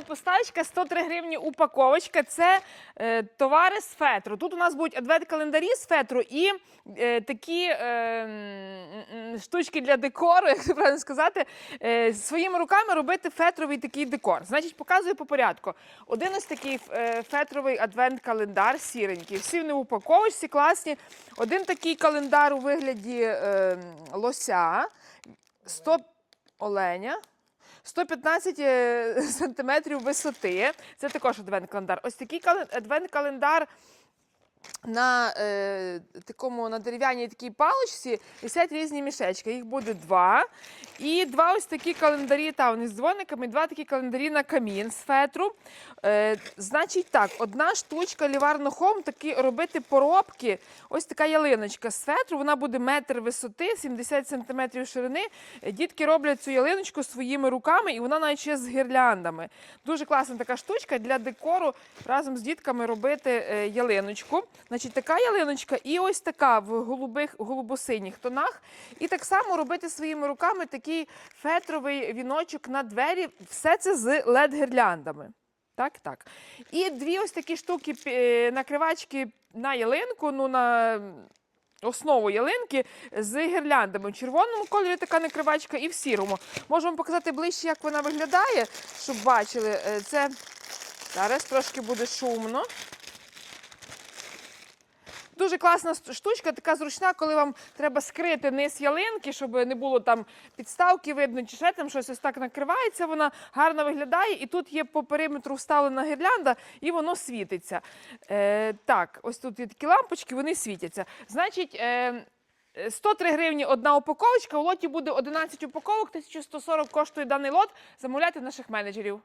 Знову поставочка 103 гривні упаковочка. Це е, товари з фетру. Тут у нас будуть адвент-календарі з фетру і е, такі е, штучки для декору, як правильно сказати, е, своїми руками робити фетровий такий декор. Значить, показую по порядку. Один ось такий е, фетровий адвент-календар сіренький. Всі вони в упаковочці класні. Один такий календар у вигляді е, лося. 100 оленя. 115 е, сантиметрів висоти. Це також адвент-календар. Ось такий кален- адвент-календар на е, такому на дерев'яній такій паличці висять різні мішечки. Їх буде два. І два ось такі календарі, та вони з дзвониками, два такі календарі на камін з фетру. Е, значить так, одна штучка ліварно хом, такі робити поробки. Ось така ялиночка з фетру, вона буде метр висоти, 70 сантиметрів ширини. Дітки роблять цю ялиночку своїми руками, і вона навіть ще з гірляндами. Дуже класна така штучка для декору разом з дітками робити е, ялиночку. Значить, така ялиночка і ось така в голубих, голубосиніх тонах. І так само робити своїми руками такий фетровий віночок на двері. Все це з лед-гірляндами. Так, так. І дві ось такі штуки е, накривачки на ялинку, ну на основу ялинки з гірляндами. В червоному кольорі така накривачка і в сірому. Можу вам показати ближче, як вона виглядає, щоб бачили. Е, Це зараз трошки буде шумно. Дуже класна штучка, така зручна, коли вам треба скрити низ ялинки, щоб не було там підставки видно, чи ще там щось ось так накривається. Вона гарно виглядає, і тут є по периметру вставлена гірлянда, і воно світиться. Е, так, ось тут є такі лампочки, вони світяться. Значить. Е, 103 гривні одна упаковочка, у лоті буде 11 упаковок, 1140 коштує даний лот. Замовляйте наших менеджерів.